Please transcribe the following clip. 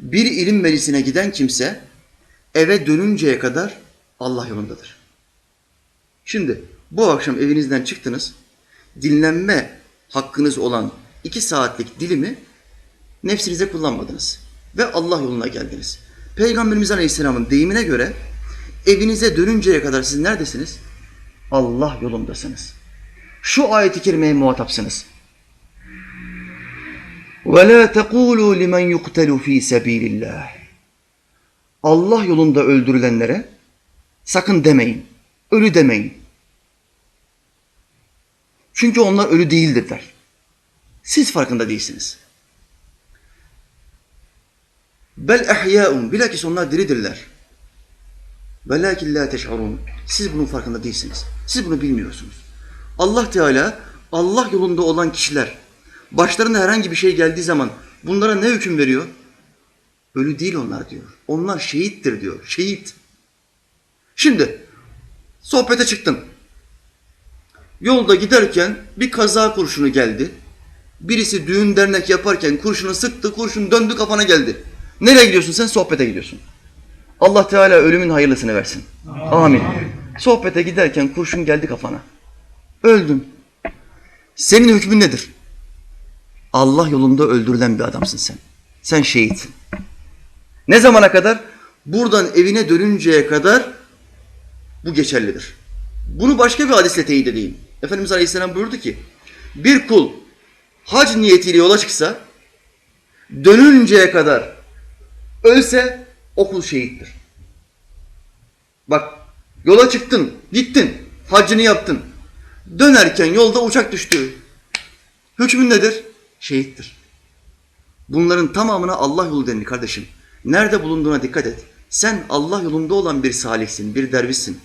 Bir ilim meclisine giden kimse eve dönünceye kadar Allah yolundadır. Şimdi bu akşam evinizden çıktınız. Dinlenme hakkınız olan iki saatlik dilimi nefsinize kullanmadınız. Ve Allah yoluna geldiniz. Peygamberimiz Aleyhisselam'ın deyimine göre evinize dönünceye kadar siz neredesiniz? Allah yolundasınız. Şu ayeti kerimeye muhatapsınız. وَلَا تَقُولُوا لِمَنْ يُقْتَلُ ف۪ي سَب۪يلِ اللّٰهِ Allah yolunda öldürülenlere sakın demeyin, ölü demeyin. Çünkü onlar ölü değildirler. Siz farkında değilsiniz. Bel ehyâun, bilakis onlar diridirler. Velâkin lâ teş'urûn. Siz bunun farkında değilsiniz. Siz bunu bilmiyorsunuz. Allah Teala, Allah yolunda olan kişiler, başlarına herhangi bir şey geldiği zaman bunlara ne hüküm veriyor? Ölü değil onlar diyor. Onlar şehittir diyor. Şehit. Şimdi sohbete çıktın. Yolda giderken bir kaza kurşunu geldi. Birisi düğün dernek yaparken kurşunu sıktı, kurşun döndü kafana geldi. Nereye gidiyorsun sen? Sohbete gidiyorsun. Allah Teala ölümün hayırlısını versin. Amin. Sohbete giderken kurşun geldi kafana. Öldün. Senin hükmün nedir? Allah yolunda öldürülen bir adamsın sen. Sen şehitsin. Ne zamana kadar? Buradan evine dönünceye kadar bu geçerlidir. Bunu başka bir hadisle teyit edeyim. Efendimiz Aleyhisselam buyurdu ki, bir kul hac niyetiyle yola çıksa, dönünceye kadar ölse o kul şehittir. Bak, yola çıktın, gittin, hacını yaptın. Dönerken yolda uçak düştü. Hükmün nedir? Şehittir. Bunların tamamına Allah yolu denir kardeşim. Nerede bulunduğuna dikkat et. Sen Allah yolunda olan bir salihsin, bir dervişsin.